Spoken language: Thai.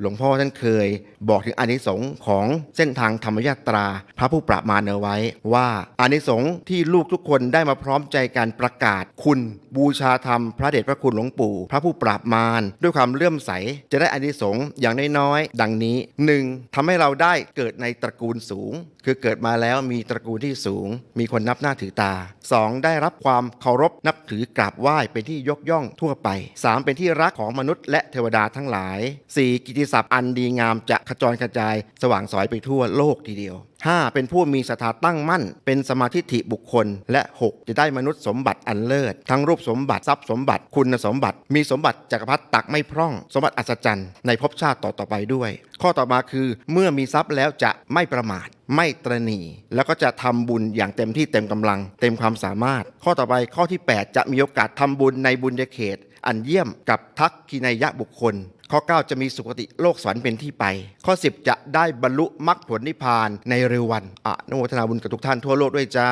หลวงพ่อท่านเคยบอกถึงอานิสงส์ของเส้นทางธรรมยาตรา พระผู้ปราบมารเอาไว้ ว่าอานิสงส์ที่ลูกทุกคนได้มาพร้อมใจการประกาศคุณบูชาธรรม พระเดชพระคุณหลวงปู่ พระผู้ปราบมารด้วยความเลื่อมใส จะได้อานิสงส์อย่างน้อยๆดังนี้ 1. ทำให้เราได้เกิดในตระกูลสูง คือเกิดมาแล้วมีตระกูลที่สูง มีคนนับหน้าถือตา 2. ได้รับความเคารพนับถือกราบไหว้เป็นที่ยกย่องทั่วไป 3. เป็นที่รักของมนุษย์และเทวดาทั้งหลาย 4. กิติศัพท์อันดีงามจะขจรกระจายสว่างสอยไปทั่วโลกทีเดียว 5. เป็นผู้มีศรัทธาตั้งมั่น เป็นสมาธิฐิบุคคล และ 6. จะได้มนุษย์สมบัติอันเลิศ ทั้งรูปสมบัติทรัพย์สมบัติคุณสมบัติ มีสมบัติจักรพรรดิตักไม่พร่อง สมบัติอัศจรรย์ในภพชาติต่อต่อไปด้วย ข้อต่อมาคือ เมื่อมีทรัพย์แล้วจะไม่ประมาทไม่ตรณีแล้วก็จะทำบุญอย่างเต็มที่เต็มกำลัง เต็มความสามารถ ข้อต่อไปข้อที่ 8 จะมีโอกาสทำบุญในบุญเขต อันเยี่ยมกับทักกินยะบุคคล ข้อ 9 จะมีสุคติโลกสวรรค์เป็นที่ไป ข้อ 10 จะได้บรรลุมรรคผลนิพพานในเร็ววันอะอนุโมทนาบุญกับทุกท่านทั่วโลกด้วยจ้า